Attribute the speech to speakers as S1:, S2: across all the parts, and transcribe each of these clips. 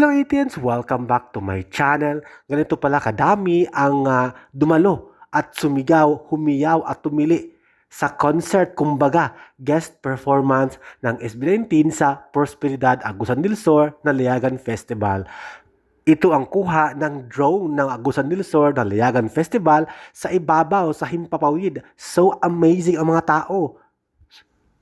S1: K-Teens! Welcome back to my channel. Ganito pala kadami ang ah, dumalo at sumigaw, humiyaw at tumili sa concert, kumbaga, guest performance ng SB19 sa Prosperidad Agusan del Sur na Liagan Festival. Ito ang kuha ng drone ng Agusan del Sur na Liagan Festival sa ibabaw sa Himpapawid. So amazing ang mga tao.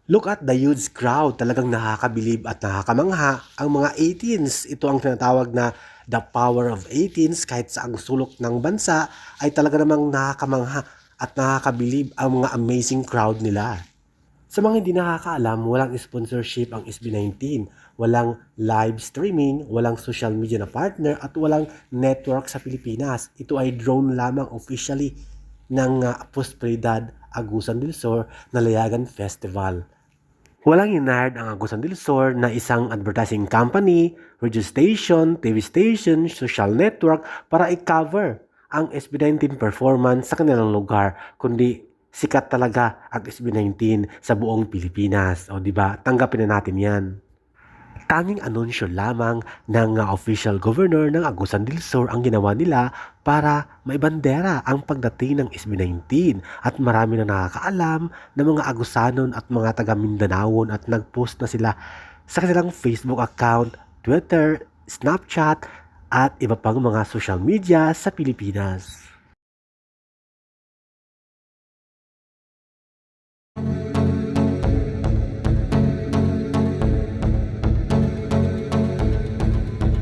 S1: Look at the huge crowd. Talagang nakakabilib at nakakamangha ang mga 18s. Ito ang tinatawag na the power of 18s. Kahit sa ang sulok ng bansa ay talaga namang nakakamangha at nakakabilib ang mga amazing crowd nila. Sa mga hindi nakakaalam, walang sponsorship ang SB19. Walang live streaming, walang social media na partner, at walang network sa Pilipinas. Ito ay drone lamang officially ng uh, Prosperidad Agusan del Sur na Layagan Festival. Walang inard ang Agusan del Sur na isang advertising company, radio station, TV station, social network para i-cover ang SB19 performance sa kanilang lugar, kundi sikat talaga ang SB19 sa buong Pilipinas. O di ba? Tanggapin na natin 'yan. Tanging anunsyo lamang ng uh, official governor ng Agusan del Sur ang ginawa nila para maibandera ang pagdating ng SB19 at marami na nakakaalam ng mga Agusanon at mga taga Mindanao at nagpost na sila sa kanilang Facebook account, Twitter, Snapchat at iba pang mga social media sa Pilipinas.